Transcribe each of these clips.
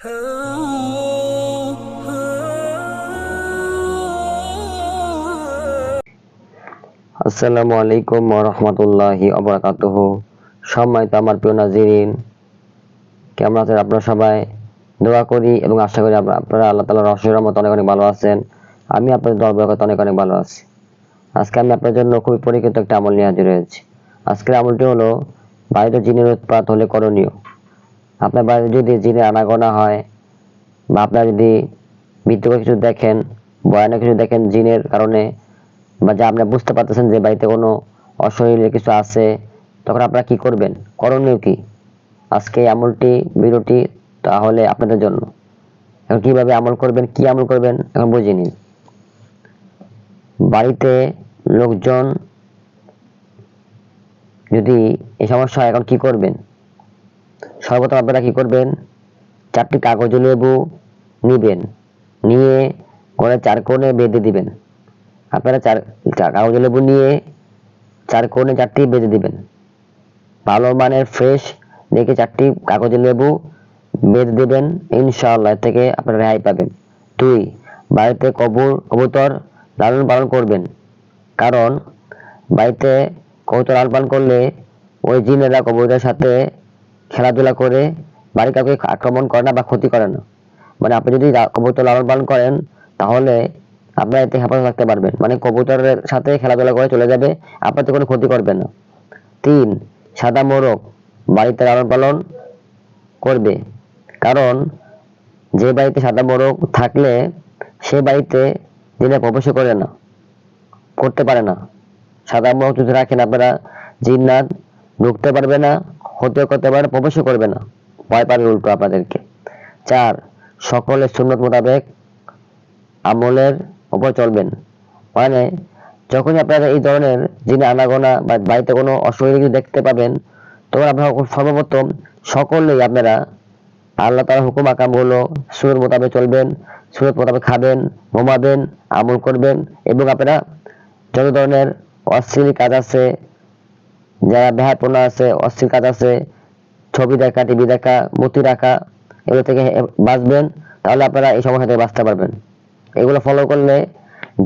আসসালামু আলাইকুম রহমতুল্লাহি অবরাকাতুহ সম্মানিত আমার প্রিয় নাজিরিন, কেমন আছেন আপনারা সবাই? দোয়া করি এবং আশা করি আপনারা আল্লাহ তালার রসের রহমত অনেক অনেক ভালো আছেন। আমি আপনাদের দল বরকত অনেক অনেক ভালো আছি। আজকে আমি আপনার জন্য খুবই পরীক্ষিত একটা আমল নিয়ে হাজির হয়েছি। আজকের আমলটি হলো বাড়িতে জিনের উৎপাত হলে করণীয়। আপনার বাড়িতে যদি জিনের আনাগোনা হয় বা আপনার যদি মৃত্যুকর কিছু দেখেন ভয়ানক কিছু দেখেন জিনের কারণে, বা যা আপনি বুঝতে পারতেছেন যে বাড়িতে কোনো অশরীরের কিছু আছে, তখন আপনারা কি করবেন? করণীয় কি? আজকে আমলটি, ভিডিওটি তাহলে আপনাদের জন্য। এখন কীভাবে আমল করবেন, কি আমল করবেন, এখন বুঝে নিন। বাড়িতে লোকজন যদি এই সমস্যা এখন কি করবেন? সর্বপ্রথম আপনারা কি করবেন? চারটি কাগজ লেবু নিবেন। নিয়ে ঘরের চার কোণে বেঁধে দিবেন। আপনারা চার কাগজ লেবু নিয়ে চার কোণে চারটি বেঁধে দিবেন। ভালো মানের ফ্রেশ দেখে চারটি কাগজ লেবু বেঁধে দেবেন। ইনশাআল্লাহ থেকে আপনারা রেহাই পাবেন। দুই, বাড়িতে কবুর কবুতর লালন পালন করবেন। কারণ বাড়িতে কবুতর লালন পালন করলে ওই জিনেরা কবুতরের সাথে খেলাধুলা করে বাড়ি কাউকে আক্রমণ করে না বা ক্ষতি করে না। মানে আপনি যদি কবুতর লালন পালন করেন, তাহলে আপনার এতে হেফাজত রাখতে পারবেন। মানে কবুতরের সাথে খেলাধুলা করে চলে যাবে আপনাদের কোনো ক্ষতি করবে না। তিন, সাদা মোরগ বাড়িতে লালন পালন করবে। কারণ যে বাড়িতে সাদা মোরগ থাকলে সে বাড়িতে দিনে প্রবেশ করে না, করতে পারে না। সাদা মোরগ যদি রাখেন, আপনারা জিন্নাত ঢুকতে পারবে না হতে করতে পারে, প্রবেশও করবে না। ভয় পাবে উল্টো আপনাদেরকে। চার, সকলের সুন্নত মোতাবেক আমলের উপর চলবেন। মানে যখন আপনারা এই ধরনের যিনি আনাগোনা বা বাড়িতে কোনো অসুবিধা কিছু দেখতে পাবেন, তখন আপনারা সর্বপ্রথম সকলেই আপনারা আল্লাহ তাআলার হুকুম, আকামগুলো সুর মোতাবেক চলবেন সুরত মোতাবেক খাবেন, ঘুমাবেন, আমল করবেন এবং আপনারা যত ধরনের অশ্লীল কাজ আছে যারা বেহায়াপনা আছে অশ্লীল কাজ আছে, ছবি দেখা, টিভি দেখা, মূর্তি রাখা, এগুলো থেকে বাঁচবেন, তাহলে আপনারা এই সমস্যা থেকে বাঁচতে পারবেন। এগুলো ফলো করলে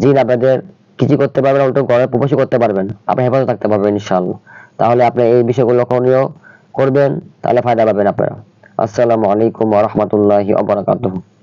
জিন আপনাদের কিছু করতে পারবেন উল্টো ঘরে প্রবেশও করতে পারবেন। আপনি হেফাজত থাকতে পারবেন, ইনশাআল্লাহ। তাহলে আপনি এই বিষয়গুলো লক্ষণীয় করবেন, তাহলে ফায়দা পাবেন আপনারা। আসসালামু আলাইকুম ওয়া রাহমাতুল্লাহি ওয়া বারাকাতুহু।